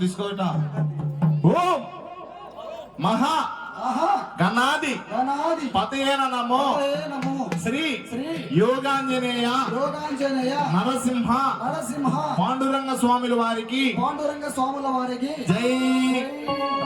తీసుకోట ఓం! మహా! ఆహా! గణాది గణాది పతయేన నమో. పతయే నమో. శ్రీ శ్రీ యోగాంజనేయ. యోగాంజనేయ. నరసింహ. నరసింహ. పాండురంగ స్వాముల వారికి. పాండురంగ స్వాముల వారికి. జై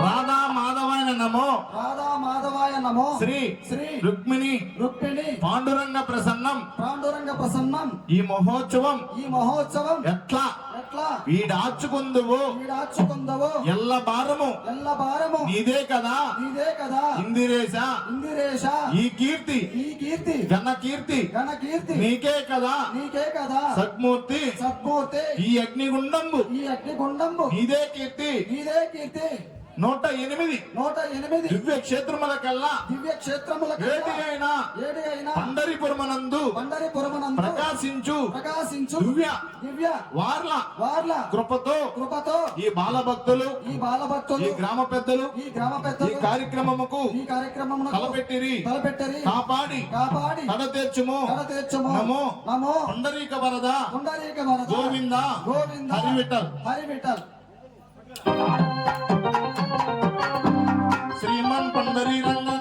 రాధా మాధవాయన నమో. రాధా మాధవాయ నమో. శ్రీ శ్రీ రుక్మిణి రుక్మిణి పాండురంగ ప్రసన్నం. పాండురంగ ప్రసన్నం. ఈ మహోత్సవం ఈ మహోత్సవం ఎట్లా? ఎట్లా? వీడాచుకుందువు వీడాచుకుందవో ఎల్ల భారము ఎల్ల భారము నీదే కదా. నీదే కదా. ఇందిరేశ. ఇందిరేశ. ఈ కీర్తి. ఈ కీర్తి. ఘన కీర్తి ఘన కీర్తి నీకే కదా. నీకే కదా. సద్మూర్తి. సద్మూర్తి. ఈ అగ్నిగుండంబు. ఈ అగ్నిగుండంబు. నీదే కీర్తి. నీదే కీర్తి. నూట ఎనిమిది. నూట ఎనిమిది. దివ్య క్షేత్రముల కల్లా దివ్య క్షేత్రముల ఏటి అయినా ఏడి అయిన పండరిపురమనందు పండరిపురమునందు ప్రకాశించు. ప్రకాశించు. దివ్య దివ్య వార్ల వార్ల కృపతో కృపతో ఈ బాలభక్తులు ఈ బాలభక్తులు ఈ గ్రామ పెద్దలు ఈ గ్రామ ఈ పెద్దలు కార్యక్రమముకు ఈ కార్యక్రమమును తలపెట్టిరి తలపెట్టరి కాపాడి కాపాడి కడ తెచ్చుము. కడ తీర్చుము నమో. నమో. పండరీక వరద పుండరీక వరద గోవింద గోవింద. హరివిఠల్. హరి విఠల్ श्रीमन पंढरी रंग